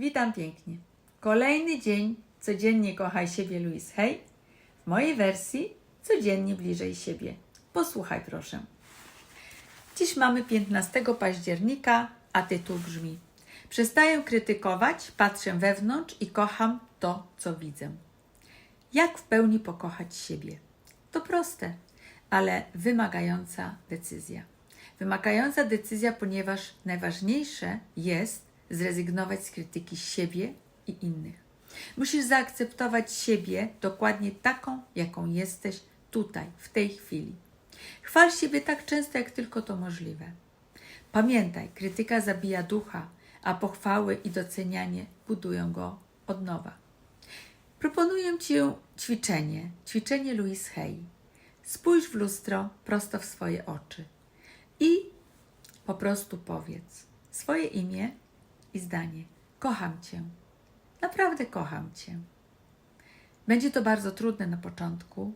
Witam pięknie. Kolejny dzień codziennie kochaj siebie Louise Hay. W mojej wersji codziennie bliżej siebie. Posłuchaj proszę. Dziś mamy 15 października, a tytuł brzmi Przestaję krytykować, patrzę wewnątrz i kocham to, co widzę. Jak w pełni pokochać siebie? To proste, ale wymagająca decyzja. Wymagająca decyzja, ponieważ najważniejsze jest zrezygnować z krytyki siebie i innych. Musisz zaakceptować siebie dokładnie taką, jaką jesteś tutaj, w tej chwili. Chwal siebie tak często, jak tylko to możliwe. Pamiętaj, krytyka zabija ducha, a pochwały i docenianie budują go od nowa. Proponuję Ci ćwiczenie, ćwiczenie Louise Hay. Spójrz w lustro prosto w swoje oczy i po prostu powiedz swoje imię i zdanie. Kocham Cię. Naprawdę kocham Cię. Będzie to bardzo trudne na początku,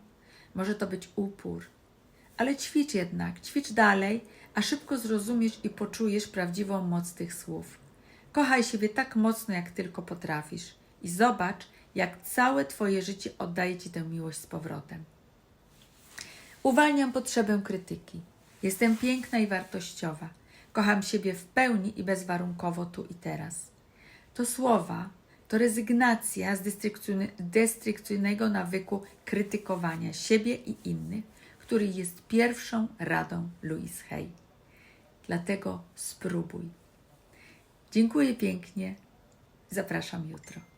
może to być upór, ale ćwicz jednak, ćwicz dalej, a szybko zrozumiesz i poczujesz prawdziwą moc tych słów. Kochaj siebie tak mocno, jak tylko potrafisz i zobacz, jak całe Twoje życie oddaje Ci tę miłość z powrotem. Uwalniam potrzebę krytyki. Jestem piękna i wartościowa. Kocham siebie w pełni i bezwarunkowo tu i teraz. To słowa, to rezygnacja z destrukcyjnego nawyku krytykowania siebie i innych, który jest pierwszą radą Louise Hay. Dlatego spróbuj. Dziękuję pięknie. Zapraszam jutro.